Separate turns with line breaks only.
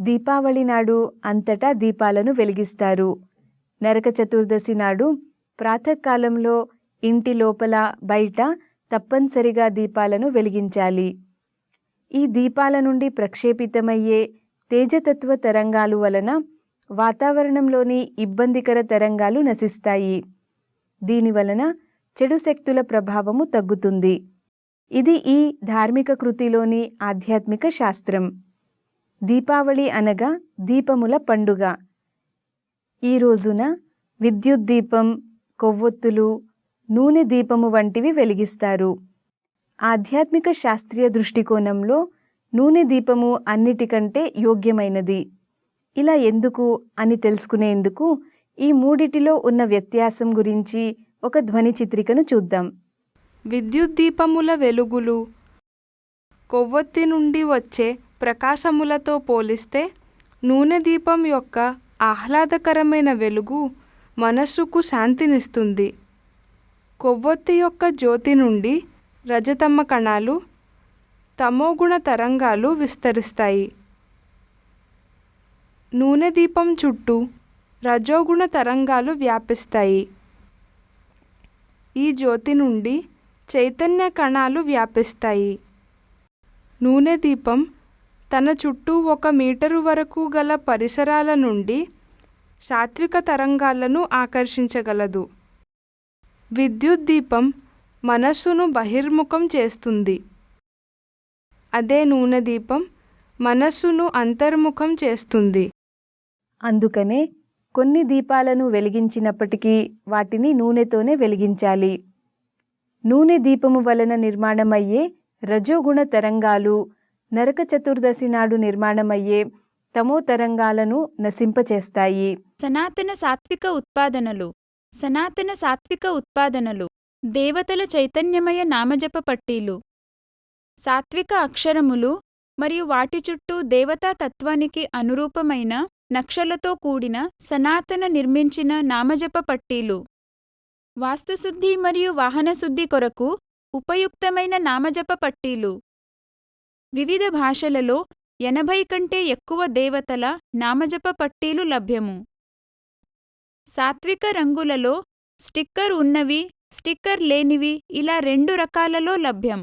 దీపావళి నాడు అంతటా దీపాలను వెలిగిస్తారు. నరక చతుర్దశి నాడు ప్రాతకాలంలో ఇంటి లోపల బయట తప్పనిసరిగా దీపాలను వెలిగించాలి. ఈ దీపాల నుండి ప్రక్షేపితమయ్యే తేజతత్వ తరంగాలు వలన వాతావరణంలోని ఇబ్బందికర తరంగాలు నశిస్తాయి. దీనివలన చెడు శక్తుల ప్రభావము తగ్గుతుంది. ఇది ఈ ధార్మిక కృతిలోని ఆధ్యాత్మిక శాస్త్రం. దీపావళి అనగా దీపముల పండుగ. ఈ రోజున విద్యుత్ దీపం కొవ్వొత్తులు నూనె దీపము వంటివి వెలిగిస్తారు. ఆధ్యాత్మిక శాస్త్రీయ దృష్టికోణంలో నూనె దీపము అన్నిటికంటే యోగ్యమైనది. ఇలా ఎందుకు అని తెలుసుకునేందుకు ఈ మూడిటిలో ఉన్న వ్యత్యాసం గురించి ఒక ధ్వని చిత్రికను చూద్దాం.
విద్యుత్ దీపముల వెలుగులు. కొవ్వొత్తి నుండి వచ్చే ప్రకాశములతో పోలిస్తే నూనె దీపం యొక్క ఆహ్లాదకరమైన వెలుగు మనస్సుకు శాంతినిస్తుంది. కొవ్వొత్తి యొక్క జ్యోతి నుండి రజతమ్మ కణాలు తమోగుణ తరంగాలు విస్తరిస్తాయి. నూనె దీపం చుట్టూ రజోగుణ తరంగాలు వ్యాపిస్తాయి. ఈ జ్యోతి నుండి చైతన్య కణాలు వ్యాపిస్తాయి. నూనె దీపం తన చుట్టూ ఒక మీటరు వరకు గల పరిసరాల నుండి సాత్విక తరంగాలను ఆకర్షించగలదు. విద్యుత్ దీపం మనస్సును బహిర్ముఖం చేస్తుంది. అదే నూనె దీపం మనస్సును అంతర్ముఖం చేస్తుంది.
అందుకనే కొన్ని దీపాలను వెలిగించినప్పటికీ వాటిని నూనెతోనే వెలిగించాలి. నూనె దీపము వలన నిర్మాణమయ్యే రజోగుణ తరంగాలు నరక చతుర్దశి నాడు నిర్మాణమయ్యే తమో తరంగాలను నశింపచేస్తాయి.
సనాతన సాత్విక ఉత్పాదనలు సనాతన సాత్విక ఉత్పాదనలు దేవతల చైతన్యమయ నామజప పట్టీలు సాత్విక అక్షరములు మరియు వాటి చుట్టూ దేవతా తత్వానికి అనురూపమైన నక్షలతో కూడిన సనాతన నిర్మించిన నామజప పట్టీలు. వాస్తుశుద్ధి మరియు వాహనశుద్ధి కొరకు ఉపయుక్తమైన నామజప పట్టీలు. వివిధ భాషలలో ఎనభై కంటే ఎక్కువ దేవతల నామజప పట్టీలు లభ్యము. సాత్విక రంగులలో స్టిక్కర్ ఉన్నవి స్టిక్కర్ లేనివి ఇలా రెండు రకాలలో లభ్యం.